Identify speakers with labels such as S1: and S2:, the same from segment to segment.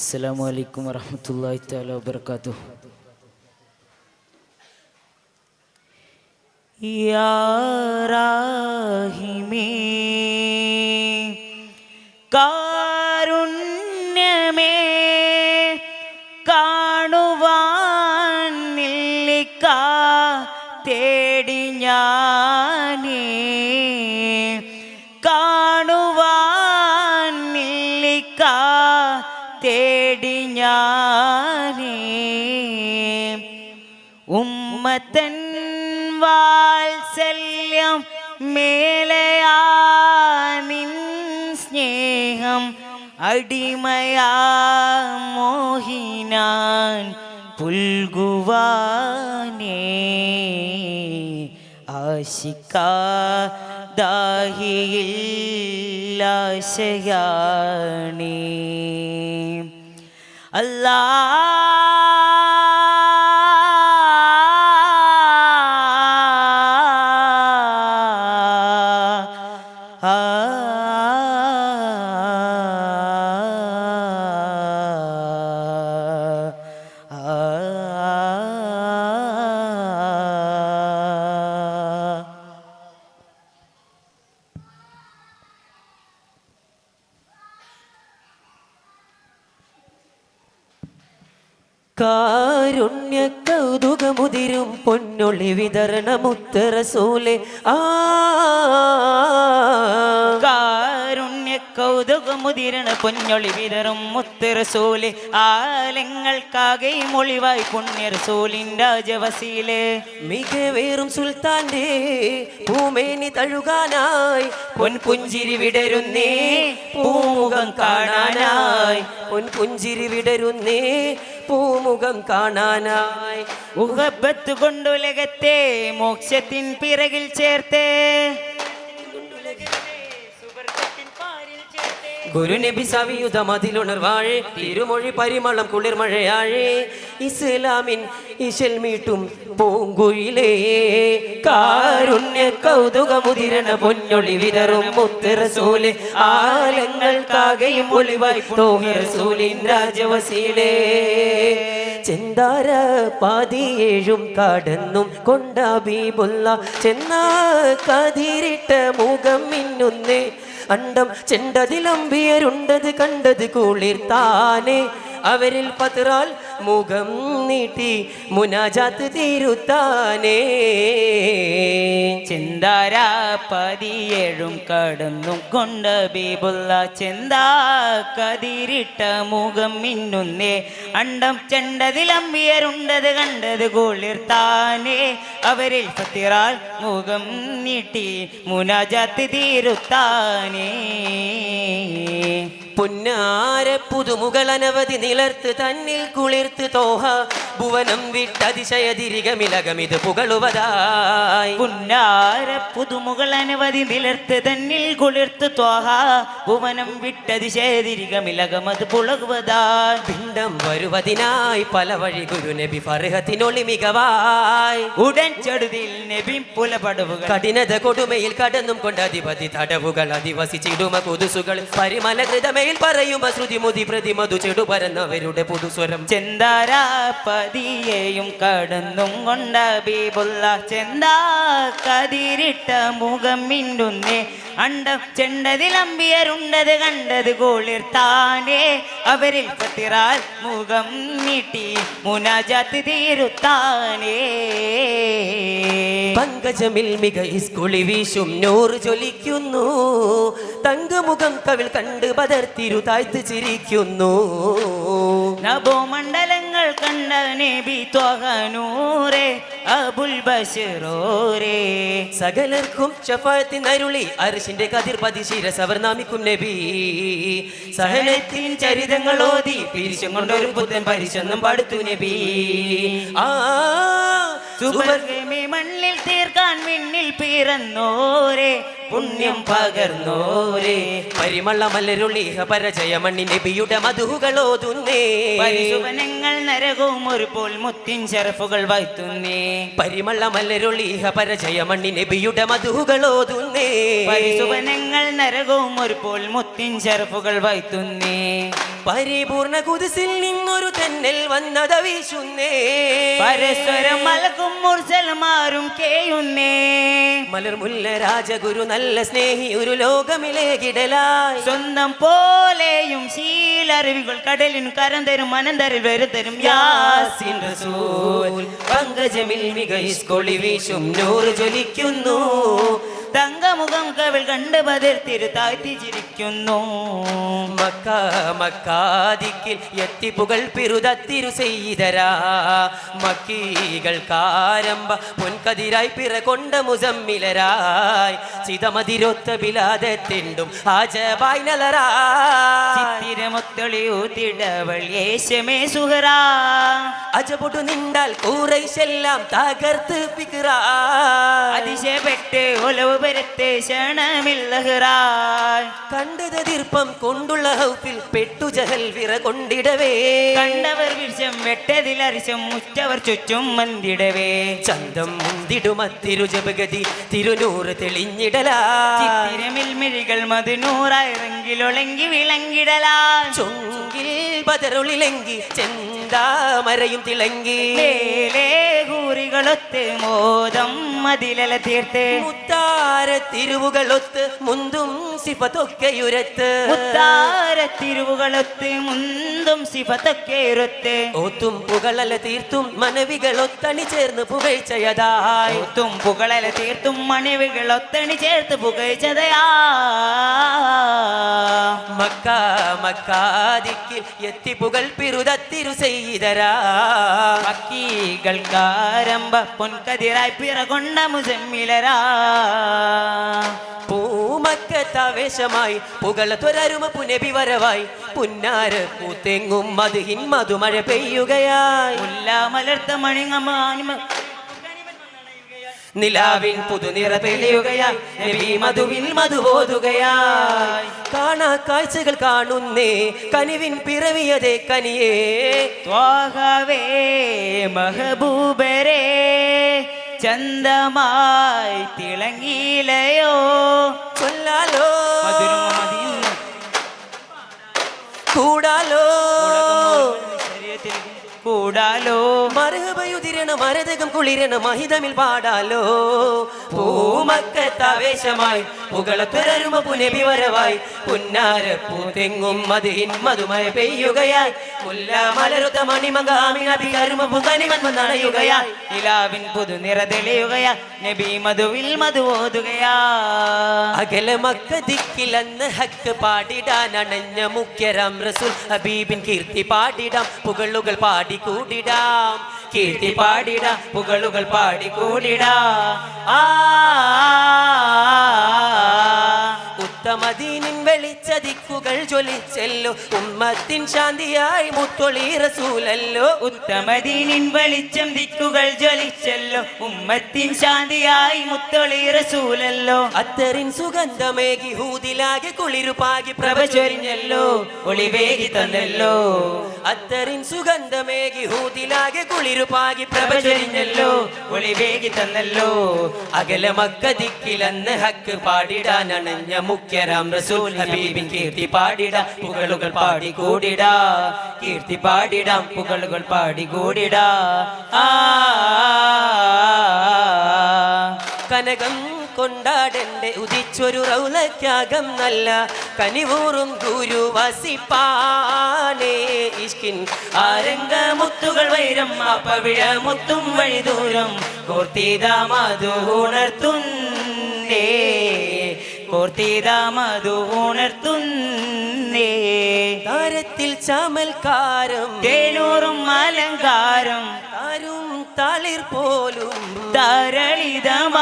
S1: അസ്സലാമു അലൈക്കും വറഹ്മത്തുള്ളാഹി തആല വബറകാതുഹു യാ ഉമ്മത്തൻ വാത്സല്യം മേലയാ നിൻ സ്നേഹം അടിമയാ മോഹിനാൻ പുൽകുവാനേ. ആശിക്ക ദാഹിയിൽ ആശയാണേ. അല്ലാ
S2: കാരുണ്യ കൗതുകമുതിരും പൊന്നൊളി വിതരണമുത്തറസൂലെ ആ.
S1: കാരുണ്യ കൗതുകമുതിരണ പൊന്നൊളി വിതറും മുത്തറസൂൽ ആലങ്ങൾക്കാകെ മൊളിവായി പുണ്യറസൂലിൻ രാജവസീലെ.
S2: മികവേറും സുൽത്താന്റെ പൂമേനി തഴുകാനായി. പൊൻപുഞ്ചിരി വിടരുന്നേ പൂമുഖം കാണാനായി. പൊൻപുഞ്ചിരി വിടരുന്നേ പൂമുഖം കാണാനായി.
S1: ഉഹബത്ത് കൊണ്ടുലകത്തെ മോക്ഷത്തിൻ പിറകിൽ ചേർത്ത്
S2: ഗുരുനബി സവിയുധ മതിലുണർവാഴേ തിരുമൊഴി പരിമളം കുളിർമഴയാഴ് ഇസ്ലാമിൻ ഇശൽ മീട്ടും പൂങ്കുയിലേ. കാരുണ്യ കൗതുകമുതിരണ പൊന്നൊളി വിതറും മുത്തറസൂൽ. ആലങ്ങൾക്കാകെയും ഒളിവായി തോഹറസൂലിൻ രാജവസീലേ. ചെന്താര പാതിയേഴും കടന്നും കൊണ്ടാബീബുള്ള ചെന്നാ കതിരിട്ട മുഖം മിന്നുന്നേ. അണ്ടം ചെണ്ടതിലമ്പിയരുണ്ടത് കണ്ടത് കുളിർത്താനേ. അവരിൽ പതിറാൽ മുഖം നീട്ടി മുനാജാത്ത് തീരുത്താനേ.
S1: ചിന്താരാ പതിയേഴും കടന്നു കൊണ്ട് ബീബുള്ള ചിന്താ കതിരിട്ട മുഖം മിന്നുന്നേ. അണ്ടം ചെണ്ടതിലമ്പിയരുണ്ടത് കണ്ടത് കുളിർത്താനേ. അവരിൽ പത്തിറാൽ മുഖം നീട്ടി മുനാജാത്ത് തീരുത്താനേ.
S2: പുന്നാര പുതുമുകൾ അനവധി നിലർത്ത് തന്നിൽ കുളിർത്ത് തോഹ. ഭുവനം വിട്ടതിശയതിരികമിലകമിത് പുകളുവതായി.
S1: പുന്നാര പുതുമുകൾ അനവധി നിലർത്ത് തന്നിൽ കുളിർത്ത് ത്വാഹ. ഭുവനം വിട്ടതിശയതിരികമിലകമത് പുളകുവതായി.
S2: പിണ്ടം വരുവതിനായി പല വഴി ഗുരു നബി ഫർഹത്തിനൊളി മികവായി.
S1: ഉടൻ ചെടുതിൽ നബി പുലപടവുകൾ.
S2: കഠിനത കൊടുമയിൽ കടന്നും കൊണ്ട് അധിപതി തടവുകൾ. അധിവസിച്ചിടുമ കൊതുസുകൾ. പരിമല കൃതമയിൽ പറയുമ ശ്രുതി മുതി പ്രതിമതു ചെടുപരന്നവരുടെ പുതുസ്വരം.
S1: ചെന്താരാ പതിയെയും കടന്നും കൊണ്ട ബീബുള്ള ചെന്താ കതിരിട്ട മുഖം മിണ്ടുന്നേ അണ്ട ചെണ്ടതിലമ്പിയരുണ്ടത് കണ്ടത് താനേ. അവരിൽ പത്തിറാൽ മുഖം നീട്ടി മുനാജാത്ത് തീരുത്താനേ.
S2: പങ്കജമിൽ മിക ഇസ്കുളി വീശും നൂറ് ചൊലിക്കുന്നു തങ്കമുഖം കവിൾ കണ്ട് പതർത്തിരു താഴ്ത്ത് ചിരിക്കുന്നു.
S1: നഭോമണ്ഡലങ്ങൾ കണ്ട നബി ത്വഹനൂറേ അബുൽ ബഷറോരേ
S2: സകലർക്കും ഷഫായത്തിൻ അരുളി അരിശിന്റെ കതിർ പതി ശിര നാമിക്കും നബി. സഹനത്തിൻ ചരിതങ്ങൾ ഓതി പിരിശം കൊണ്ടൊരു പുത്തൻ പരിശൊന്നും പടുത്തു നബി. ആ
S1: മണ്ണിൽ തീർക്കാൻ മിന്നിൽ പിറന്നോരെ പുണ്യം പകർന്നോരെ.
S2: പരിമള മലരുളിഹ പരജയ ബിയുടെ നബിയുടെ മധുകളോതുന്നേ
S1: പരിശുഭനങ്ങൾ നരകവും ഒരു പോൽ മുത്തിൻ ചെറഫുകൾ വായ്ത്തുന്നേ.
S2: പരിമള മലരുളിഹ പരജയ ബിയുടെ നബിയുടെ മധുകളോതുന്നേ
S1: പരിശുഭനങ്ങൾ നരകവും ഒരു പോൽ മുത്തിൻ ചെറഫുകൾ വായ്ത്തുന്നേ.
S2: പരിപൂർണ കുതിസിൽ നിന്നൊരു തെന്നൽ വന്നത വീശുന്നേ.
S1: പരസ്പരം മലക്കും മുർസൽമാരും കേയുന്നേ
S2: മലർമുല്ല രാജഗുരു നല്ല സ്നേഹി ഒരു ലോകമിലേകിടലായി
S1: സ്വന്തം പോലെയും ശീലറിവുകൾ കടലിൻ കരം തരും മനം തരും വരുതരും യാസിൻ
S2: യാസിൻ റസൂൽ പങ്കജമിൽ മികൈസ്കൊളി വീശും നൂറ് ജ്വലിക്കുന്നു.
S1: തങ്കമുഖം കവിൾ കണ്ട് തിരുത്താഴ്ത്തി ചിരിക്കുന്നു.
S2: മക്ക മക്കാദിക്കിൽ എത്തിപ്പുകൾ പിറുതത്തിരു ചെയ്തരാ മക്കീകൾ കാരമ്പ മുൻകതിരായി പിറ കൊണ്ട മുസമ്മിലരായി. ചിതമതിരൊത്ത ബിലാദത്തിണ്ടും ആജബായി നലരായി
S1: ചിത്തിരമൊത്തൊളിയൂത്തിടവൾ യേശമേ സുഹറാ.
S2: അജപൊട്ടു നിണ്ടാൽ കൂറൈശെല്ലാം തകർത്ത് പിക്കറാ
S1: അതിശയപ്പെട്ട് ഒലവ് പരത്ത് ക്ഷണമില്ലഹറായ്
S2: കണ്ടത് ദീർപ്പം കൊണ്ടുള്ള ഹൗപ്പിൽ പെട്ടു ജഹൽ വിറ കൊണ്ടിടവേ.
S1: കണ്ടവർ വിഷം മുറ്റവർ ചുറ്റും മന്തിടവേ.
S2: ചന്തം മുന്തിടുമത്തിരു ജപഗതി തിരുനൂറ് തെളിഞ്ഞിടലാ.
S1: ചിത്തിരമിൽ മിഴികൾ മതിനൂറായിറങ്കിലൊളങ്കി വിളങ്ങിടലാ
S2: ചൊങ്കിൽ ബദറുളിലെങ്കി ചെന്താമരയും തിളങ്ങി.
S1: മേലേ കൂറികളൊത്ത് മോദം മതിലല തീർത്ത്.
S2: മുത്താര തിരുവുകളൊത്ത് മുന്തും സിഫത്തൊക്കെയുരത്ത്
S1: മുത്താര തിരുവുകളൊത്ത് മുന്തും സിഫത്തൊക്കെ ഇരുത്ത്
S2: ഓത്തും പുകളല തീർത്തും മനവികളൊത്തണി ചേർന്ന് പുകഴ്ചയതായി.
S1: ഓത്തും പുകളല തീർത്തും മനവികൾ ഒത്തണി ചേർത്ത് പുകഴ്ചതയാ
S2: മക്ക മക്കാദിക്കിൽ പുകൾ പിറുതത്തിരു ചെയ്തരാ.
S1: കാരമ്പ പൊൻകതിരായി പിറകൊണ്ട മുസമ്മിലരാ.
S2: പൂമക്കത്താവേശമായി പുകള ത്വരരുമ പുനബി വരവായി പുന്നാര് പൂത്തെങ്ങും മധുഹിൻ മധുമഴ പെയ്യുകയായി.
S1: മുല്ല മലർത്ത മണിങ്ങമാനിമ
S2: നിലാവിൻ പുതുനിറ തെളിയുകയായി. നബി മധുവിൽ മധുബോധുകയായി കാണാ കാഴ്ചകൾ കാണുന്നേ കനിവിൻ പിറവിയതേ കനിയേ.
S1: ത്വാഹവേ മഹബൂബരേ ചന്തമായി തിളങ്ങിയിലയോ കൊല്ലാലോ.
S2: കൂടാലോ.
S1: കൂടാലോ?
S2: മറുപയുതിരണ മരതകം കുളിരണ മഹിതമിൽ പാടാലോ? പൂമക്കത്താവേശമായി പുകളത്തുരരുമ പുനബി വരവായി പുന്നാര പൂതെങ്ങും മതിൻ മധുമയ പെയ്യുകയായി മുല്ല മലരുത മണിമകാമി നബി അരുമ പുകനിവൻ വന്നണയുകയായി
S1: നിലാവിൻ പുതുനിറ തെളിയുകയാ നബി മധുവിൽ മധു ഓതുകയാ
S2: അകല മക്ക ദിക്കിലെന്ന് ഹക്ക് പാടിടാൻ അണഞ്ഞ മുഖ്യരാം റസൂൽ ഹബീബിൻ കീർത്തി പാടിടാം പുകളുകൾ പാടി കൂടിടാം കീർത്തി പാടിടാ.
S1: പുകളുകൾ പാടിക്കൂടിടാ. ആ
S2: ഉത്തമദീനിൻ വെളിച്ച ദിക്കുകൾ ജ്വലിച്ചല്ലോ. ഉമ്മത്തിൻ ശാന്തിയായി മുത്തൊളി റസൂലല്ലോ.
S1: ഉത്തമദീനിൻ വെളിച്ചം ദിക്കുകൾ ജ്വലിച്ചല്ലോ. ഉമ്മത്തിൻ ശാന്തിയായി മുത്തൊളി റസൂലല്ലോ.
S2: അത്തറിൻ സുഗന്ധമേകി ഹൂതിലാകെ കുളിരുപാകി
S1: പ്രഭ ചൊരിഞ്ഞല്ലോ ഒളിവേകി തന്നല്ലോ.
S2: അത്തറിൻ സുഗന്ധമേകി ഹൂതിലാകെ കുളിരുപാകി
S1: പ്രഭചരിഞ്ഞല്ലോ ഒളിവേകി തന്നല്ലോ.
S2: അകല മക്ക ദിക്കിലെന്ന് ഹക്ക് പാടിടാൻ അണഞ്ഞ മുഖ്യരാം റസൂൽ ഹബീബി കീർത്തി പാടിടാം പുകളുകൾ പാടി കൂടിടാ
S1: കീർത്തി പാടിടാം പുകളുകൾ പാടി കൂടിടാ ആ.
S2: കനകം കൊണ്ടാടന്റെ ഉദിച്ചൊരു റൗലത്യാഗം നല്ല കനിവൂറും ഗുരു വസിപ്പാനേ ഇഷ്കിൻ.
S1: ആരംഗമുത്തുകൾ വൈരം അപ്പവിഴ മുത്തും വഴിദൂരം കോർത്തിതാമതു ഉണർത്തുന്നേ. കോർത്തിതാമതു ഉണർത്തുന്നേ.
S2: താരത്തിൽ ചാമൽക്കാരം
S1: തേനൂറും അലങ്കാരം.
S2: താരും താളിർ പോലും.
S1: തരളിതമായി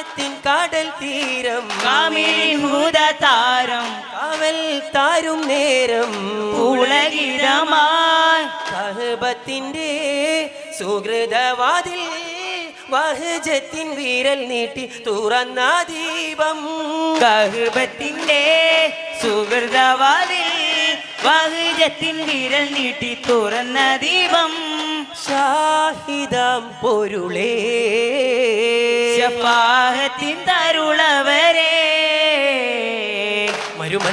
S2: കാലത്തിൻ കാടൽ തീരം.
S1: കാമിലിൻ ഭൂതതാരം
S2: കാവൽ താരും നേരം.
S1: പുളകിതമായി
S2: സഹബത്തിന്റെ സുഹൃതവാതിൽ വഹജത്തിൻ വീരൽ നീട്ടി തുറന്ന ദീപം.
S1: കഹബത്തിന്റെ സുഹൃതവാതിൽ വഹജത്തിൻ വിരൽ നീട്ടി തുറന്ന ദീപം.
S2: ഷാഹിദാം പൊരുളേ.
S1: ശഫാഹത്തിൻ തരുളവരെ.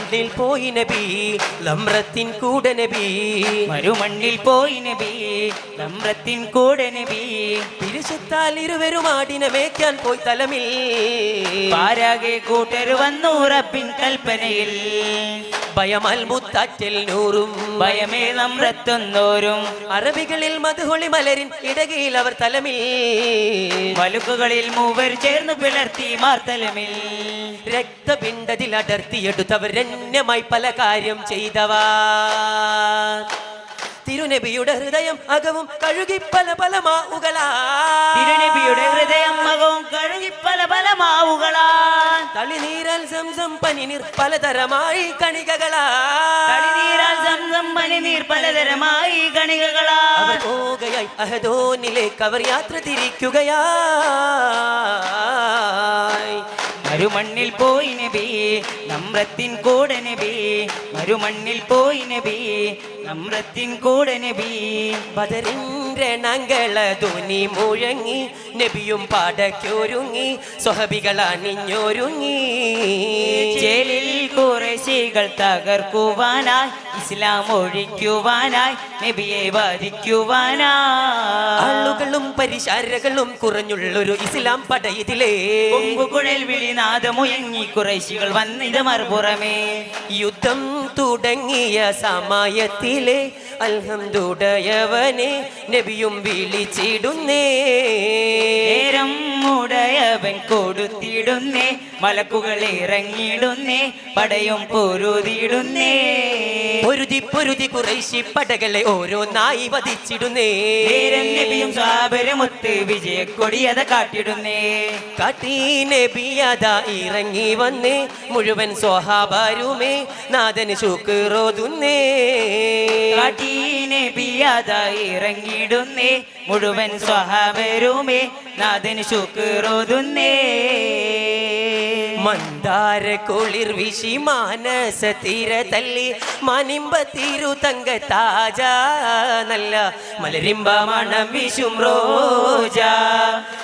S2: മരുമണ്ണിൽ പോയി നബി ലമ്രത്തിൻ കൂടെ നബി.
S1: മരുമണ്ണിൽ പോയി നബി ലമ്രത്തിൻ കൂടെ നബി.
S2: പിരിശത്താൽ ഇരുവരും ആടിനെ മേയ്ക്കാൻ പോയി തലമിൽ.
S1: പാരാകെ കൂട്ടർ വന്നു റബ്ബിൻ കൽപ്പനയിൽ.
S2: ഭയമൽ മുത്താറ്റൽ നൂറും
S1: ഭയമേ നമ്രത്തുന്നോരും
S2: അറബികളിൽ മധുഹൊളി മലരിൻ ഇടകയിൽ അവർ തലമിൽ.
S1: മലുക്കുകളിൽ മൂവർ ചേർന്ന് പിളർത്തി മാർത്തലമിൽ.
S2: രക്തപിണ്ടതിൽ അടർത്തിയെടുത്തവർ രണ്യമായി പല കാര്യം ചെയ്തവാ തിരുനബിയുടെ ഹൃദയം അകവും കഴുകി പല പല മാവുകളാ
S1: തിരുനബിയുടെ ഹൃദയം അകവും കഴുകി പല പല മാവുകളാ
S2: തളിനീരാൽ സംസം പനിനീർ പലതരമായി കണികകളാ
S1: തളിനീരാൽ സംസം പനിനീർ പലതരമായി കണികകളാ
S2: അവർ പോകയായി അഹദോനിലേക്ക് അവർ യാത്ര തിരിക്കുകയായി
S1: മരുമണ്ണിൽ പോയി നബി നമ്രത്തിൻ കൂടെ നബി മരുമണ്ണിൽ പോയി നബി നമ്രത്തിൻ കൂടെ നബി
S2: ബദറിന്റെ നങ്കള ധ്വനി മുഴങ്ങി നബിയും പാടക്കൊരുങ്ങി സ്വഹബികൾ അണിഞ്ഞൊരുങ്ങി.
S1: ജയിലിൽ കുറേശികൾ തകർക്കുവാനായി ഇസ്ലാം ഒഴിക്കുവാനായി നബിയെ വധിക്കുവാനായി.
S2: ആളുകളും പരിശാരകളും കുറഞ്ഞുള്ളൊരു ഇസ്ലാം പടയതിലേ.
S1: കൊമ്പുകുഴൽ വിളിനാഥമുയങ്ങി കുറേശികൾ വന്നിത് മറുപുറമേ
S2: യുദ്ധം തുടങ്ങിയ സമയത്തിലെ അൽഹംദുടയവനെ നബിയും വിളിച്ചിടുന്നേ.
S1: ഉടയവൻ കൊടുത്തിടുന്നേ മലക്കുകൾ ഇറങ്ങിടുന്നേ പടയും പൊരുതിടുന്നേ
S2: പൊരുതി പൊരുതി കുറേശി പടകളെ ഓരോന്നായി വധിച്ചിടുന്നേ.
S1: നേരം നബിയും സ്വാപരമൊത്ത് വിജയക്കൊടിയത കാട്ടിടുന്നേ.
S2: കാട്ടി നബിയത ഇറങ്ങി വന്ന് മുഴുവൻ സ്വഹാബാരുമേ നാഥന് ശുക്രോതുന്നേ.
S1: കാട്ടീനെ പിയാതായി ഇറങ്ങിടുന്നേ മുഴുവൻ സ്വഹാബരുമേ നാഥന് ശുക്രോതുന്നേ
S2: മന്ദാര കുളിർ വിശി മാനസ തീര തല്ലി മനിമ്പ തിരു തങ്ക താജ നല്ല മലരിമ്പ മണം വിശും റോജ.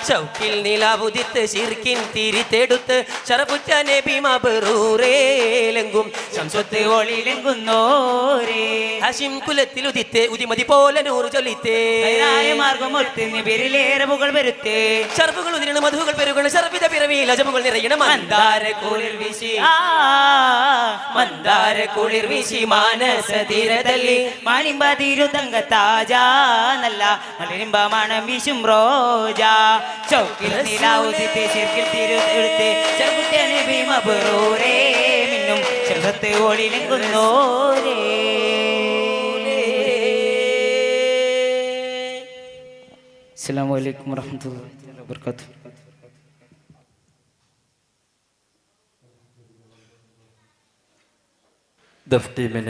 S2: ചൗക്കിൽ നിലാവുദിത്ത് ശിർക്കിൻ തിരിത്തെടുത്ത് ശറപുറ്റ നബി മബറൂറേലെങ്കും
S1: സ്വത്ത് ഒളിലെങ്കുന്നോരേ
S2: ഹഷിം കുലത്തിലുദിത്ത് ഉദിമതി പോലെ നൂറ് ചൊല്ലിത്തേ.
S1: മാർഗം മാർഗമൊത്ത് നിബിരിലേറെ മുകൾ വരുത്തേ.
S2: ഷർഫുകൾ ഉതിരണ മധുകൾ പെരുകൾ ഷർഫിത പിറവിയിൽ അജമുകൾ നിറയണം മന്ദാര കുളിർ വിശി.
S1: മന്ദാര കുളിർ വിശി മാനസ തീരതല്ലി മണിമ്പ തിരുതങ്ക താജാനല്ല നല്ല മലരിമ്പ മണം വിശും റോജ. ചൗക്കിൽ നിലാവുദിത്തെ ചെറുക്കിൽ തിരു എടുത്ത് ചെറുകുറ്റനെ ഭീമപുറൂരേ മിന്നും ചെറുത്ത് ഓളിലെങ്കുന്നോരേ അസ്സാം വലൈക്കും വർഹമത്തുള്ളാഹി വബർക്കാത്തു
S3: ദഫ് ടീമിന്